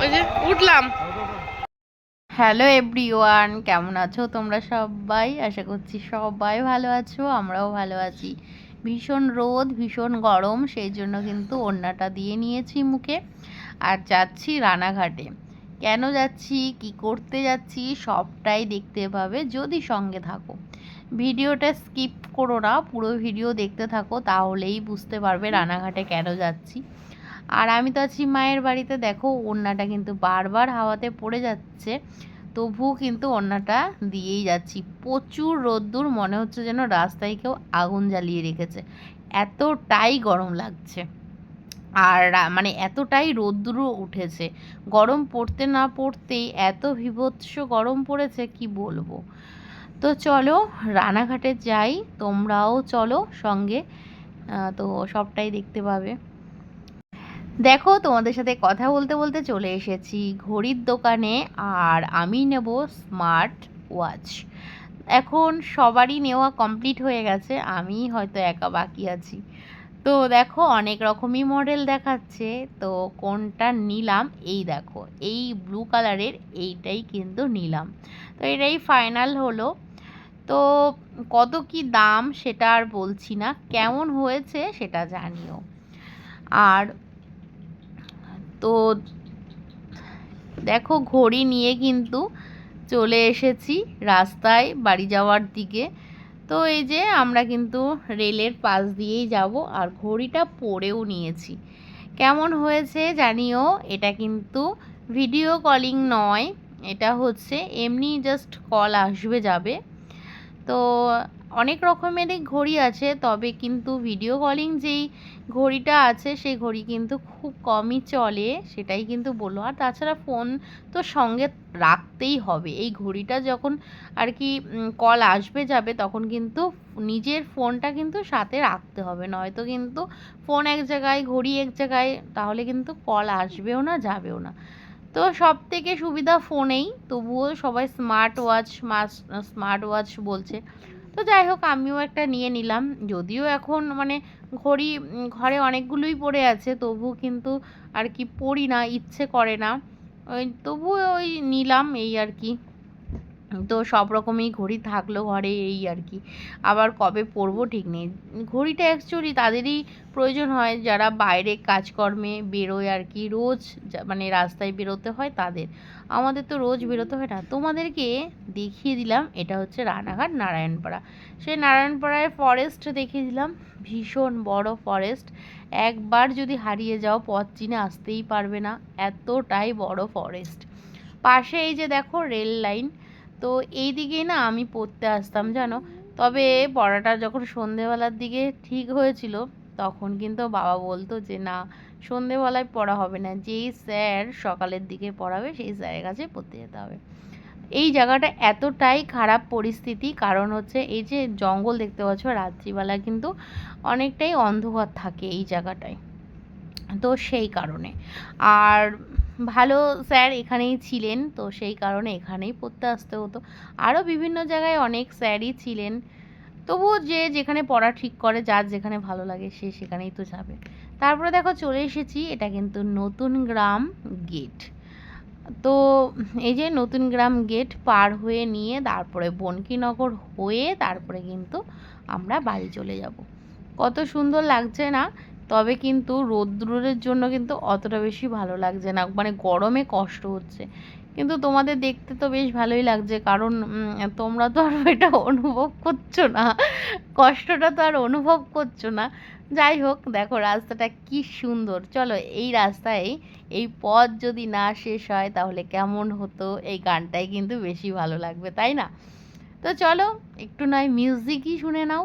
ওই যে উঠলাম। হ্যালো এভরিওয়ান কেমন আছো তোমরা সবাই? আশা করছি সবাই ভালো আছো আমরাও ভালো আছি। ভীষণ রোদ ভীষণ গরম সেই জন্য কিন্তু ওড়নাটা দিয়ে নিয়েছি মুখে। আর যাচ্ছি রানাঘাটে। কেন যাচ্ছি কি করতে যাচ্ছি সবটাই দেখতে পাবে যদি সঙ্গে থাকো। ভিডিওটা স্কিপ করো না পুরো ভিডিও দেখতে থাকো তাহলেই বুঝতে পারবে রানাঘাটে কেন যাচ্ছি। আর আমি তো আছি মায়ের বাড়িতে দেখো ওড়নাটা কিন্তু বারবার হাওয়াতে পড়ে যাচ্ছে তবুও কিন্তু ওড়নাটা দিয়েই যাচ্ছি। প্রচুর রোদ্দুর মনে হচ্ছে যেন রাস্তায় কেউ আগুন জ্বালিয়ে রেখেছে। এতটাই গরম লাগছে। আর মানে এতটাই রোদ্দুরও উঠেছে। গরম পড়তে না পড়তেই এত বিভৎস গরম পড়েছে কি বলব? তো চলো রানাঘাটে যাই, তোমরাও চলো সঙ্গে। তো সবটাই দেখতে পাবে। দেখো, তোমাদের সাথে কথা বলতে বলতে চলে এসেছি ঘড়ির দোকানে, আর আমি নেব স্মার্ট ওয়াচ। এখন সবারই নেওয়া কমপ্লিট হয়ে গেছে, আমি হয়তো একা বাকি আছি। তো দেখো, অনেক রকমই মডেল দেখাচ্ছে, তো কোনটা নিলাম? এই দেখো, এই ব্লু কালারের এইটাই কিন্তু নিলাম। তো এটাই ফাইনাল হলো। তো কত কি দাম সেটা আর বলছি না। কেমন হয়েছে সেটা জানিও। আর তো দেখো ঘড়ি নিয়ে কিন্তু চলে এসেছি রাস্তায় বাড়ি যাওয়ার দিকে। তো এই যে আমরা কিন্তু রেলের পাশ দিয়েই যাব আর ঘড়িটা পরেও নিয়েছি। কেমন হয়েছে জানিও, এটা কিন্তু ভিডিও কলিং নয়, এটা হচ্ছে এমনি জাস্ট কল আসবে যাবে। তো অনেক রকমেরই ঘড়ি আছে, তবে কিন্তু ভিডিও কলিং যেই ঘড়িটা আছে, সেই ঘড়ি কিন্তু খুব কমই চলে, সেটাই কিন্তু বলল আর তাছাড়া ফোন তো সঙ্গে রাখতেই হবে। এই ঘড়িটা যখন আর কি কল আসবে যাবে, তখন কিন্তু নিজের ফোনটা কিন্তু সাথে রাখতে হবে। নয়তো কিন্তু ফোন এক জায়গায়, ঘড়ি এক জায়গায়, তাহলে কিন্তু কল আসবেও না, যাবেও না। তো সব থেকে সুবিধা ফোনেই, তবুও সবাই স্মার্ট ওয়াচ স্মার্ট ওয়াচ বলছে। তো যাই হোক, আমিও একটা নিয়ে নিলাম। যদিও এখন মানে ঘড়ি, ঘরে অনেকগুলোই পড়ে আছে, তবু কিন্তু আর কি পড়ি না, ইচ্ছে করে না। ওই তবুও ওই নিলাম এই আর কি। তো সব রকমই ঘড়ি থাকল ঘরে এই আর কি। আবার কবে পরবো ঠিক নেই। ঘড়িটা অ্যাকচুয়ালি তাদেরই প্রয়োজন হয়, যারা বাইরে কাজকর্মে বেরোয় আর কি। রোজ মানে রাস্তায় বেরোতে হয় তাদের। আমাদের তো রোজ বেরোতে হয় না। তোমাদেরকে দেখিয়ে দিলাম, এটা হচ্ছে রানাঘাট নারায়ণপাড়া। সেই নারায়ণপাড়ায় ফরেস্ট দেখিয়ে দিলাম, ভীষণ বড় ফরেস্ট একবার যদি হারিয়ে যাও, পথ চিনে আসতেই পারবে না। এতটাই বড় ফরেস্ট পাশে এই যে দেখো রেল লাইন তো এই দিকেই না আমি পড়তে আসতাম, জানো? তবে পড়াটা যখন সন্ধেবেলার দিকে ঠিক হয়েছিল, তখন কিন্তু বাবা বলতো যে, না, সন্ধেবেলায় পড়া হবে না। যেই স্যার সকালের দিকে পড়াবে, সেই স্যারের কাছে পড়তে যেতে হবে। এই জায়গাটা এতটাই খারাপ পরিস্থিতি, কারণ হচ্ছে এই যে জঙ্গল দেখতে পাচ্ছ, রাত্রিবেলা কিন্তু অনেকটাই অন্ধকার থাকে এই জায়গাটায়। তো সেই কারণে। আর ভালো স্যার এখানেই ছিলেন, তো সেই কারণে এখানেই পড়তে আসতে হতো। আরও বিভিন্ন জায়গায় অনেক স্যারই ছিলেন। তবুও যে যেখানে পড়া ঠিক করে, যার যেখানে ভালো লাগে সে সেখানেই তো যাবে। তারপরে দেখো চলে এসেছি, এটা কিন্তু নতুন গ্রাম গেট। তো এই যে নতুন গ্রাম গেট পার হয়ে নিয়ে তারপরে বনকিনগর হয়ে তারপরে কিন্তু আমরা বাড়ি চলে যাব। কত সুন্দর লাগছে না? তবে কিন্তু রোদ্দুরের জন্য কিন্তু অতটা বেশি ভালো লাগছে না। মানে গরমে কষ্ট হচ্ছে। কিন্তু তোমাদের দেখতে তো বেশ ভালোই লাগছে। কারণ তোমরা তো আর এটা অনুভব করছ না। কষ্টটা তো আর অনুভব করছ না। যাই হোক, দেখো রাস্তাটা কি সুন্দর। চলো এই রাস্তায় এই পথ যদি না শেষ হয়, তাহলে কেমন হতো? এই গানটাই কিন্তু বেশি ভালো লাগবে, তাই না? তো চলো, একটু নয় মিউজিকই শুনে নাও।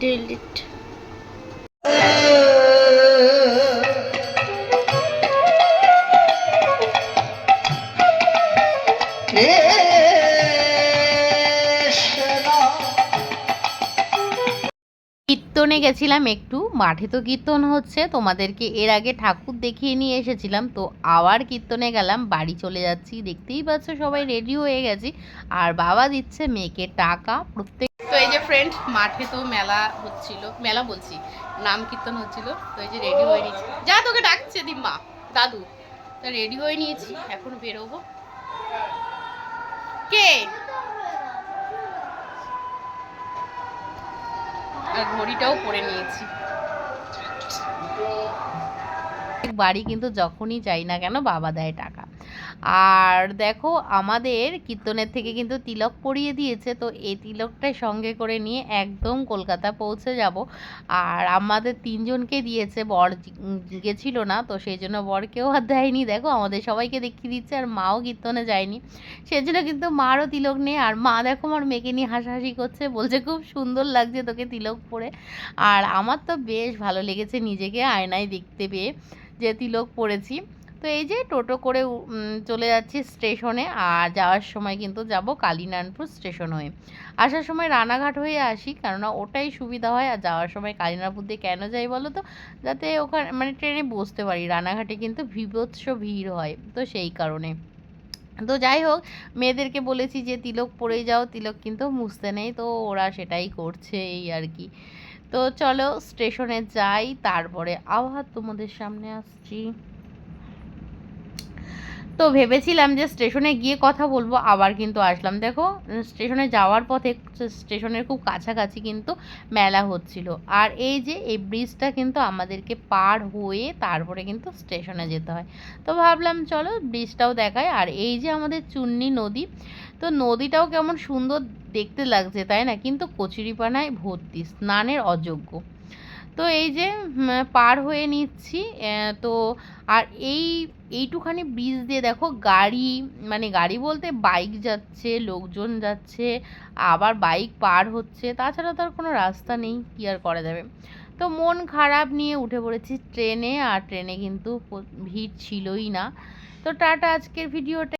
ডিলিট কীর্তনে গেছিলাম একটু। মাঠে তো কীর্তন হচ্ছে, তোমাদেরকে এর আগে ঠাকুর দেখিয়ে নিয়ে এসেছিলাম, তো আবার কীর্তনে গেলাম, বাড়ি চলে যাচ্ছি, দেখতেই পাচ্ছ সবাই রেডি হয়ে গেছি, আর বাবা দিচ্ছে মেয়েকে টাকা, প্রত্যেক তো এই যে ফ্রেন্ড মাঠে তো মেলা হচ্ছিল, মেলা বলছি, নাম কীর্তন হচ্ছিল, তো এই যে রেডি হয়ে নিয়েছি। যা তোকে ডাকছে দিম্মা, দাদু, তো রেডি হয়ে নিয়েছি, এখন বেরোবো। কে? আর ঘড়িটাও পরে নিয়েছি। বাড়ি কিন্তু যখনই যাই না কেন বাবা দেয় টাকা। আর দেখো আমাদের কীর্তনের থেকে কিন্তু তিলক পরিয়ে দিয়েছে, তো এই তিলকটাই সঙ্গে করে নিয়ে একদম কলকাতা পৌঁছে যাব। আর আমাদের তিনজনকে দিয়েছে, বর গেছিল না, তো সেই জন্য বরকেও আর দেয়নি। দেখো আমাদের সবাইকে দেখিয়ে দিচ্ছে আর মাও কীর্তনে যায়নি। সেজন্য কিন্তু মারও তিলক নেই, আর মা দেখো আমার মেয়েকে নিয়ে হাসাহাসি করছে, বলছে খুব সুন্দর লাগছে তোকে তিলক পরে আর আমার তো বেশ ভালো লেগেছে নিজেকে আয়নায় দেখতে পেয়ে। যে তিলক পড়েছি তো এই যে টোটো করে চলে যাচ্ছি স্টেশনে আর যাওয়ার সময় কিন্তু যাব কালীনারায়ণপুর স্টেশন হয়ে। আসার সময় রানাঘাট হয়ে আসি কেননা ওটাই সুবিধা হয় আর যাওয়ার সময় কালীনারায়ণপুর দিয়ে কেন যাই বলো তো? যাতে ওখানে মানে ট্রেনে বসতে পারি, রানাঘাটে কিন্তু বিভৎস ভিড় হয় তো সেই কারণে। তো যাই হোক, মেয়েদেরকে বলেছি যে তিলক পরেই যাও, তিলক কিন্তু মুছতে নেই তো ওরা সেটাই করছে এই আর কি। তো চলো স্টেশনে যাই তারপরে আবার তোমাদের সামনে আসছি। তো ভেবেছিলাম যে স্টেশনে গিয়ে কথা বলব, আবার কিন্তু আসলাম। দেখো, স্টেশনে যাওয়ার পথে স্টেশনের খুব কাছাকাছি কিন্তু মেলা হচ্ছিল। আর এই যে, এই ব্রিজটা কিন্তু আমাদেরকে পার হয়ে তারপরে কিন্তু স্টেশনে যেতে হয়। তো ভাবলাম, চলো ব্রিজটাও দেখায় আর এই যে আমাদের চুন্নি নদী, তো নদীটাও কেমন সুন্দর দেখতে লাগছে, তাই না? কিন্তু কচুরিপানায় ভর্তি, স্নানের অযোগ্য। তো এই যে পার হয়ে নিচ্ছি তো আর এই এইটুখানি ব্রিজ দিয়ে দেখো গাড়ি মানে গাড়ি বলতে বাইক যাচ্ছে, লোকজন যাচ্ছে, আবার বাইক পার হচ্ছে, তাছাড়া তো আর কোনো রাস্তা নেই, কি আর করা যাবে? তো মন খারাপ নিয়ে উঠে পড়েছি ট্রেনে, আর ট্রেনে কিন্তু ভিড় ছিলই না। তো টাটা আজকের ভিডিওটা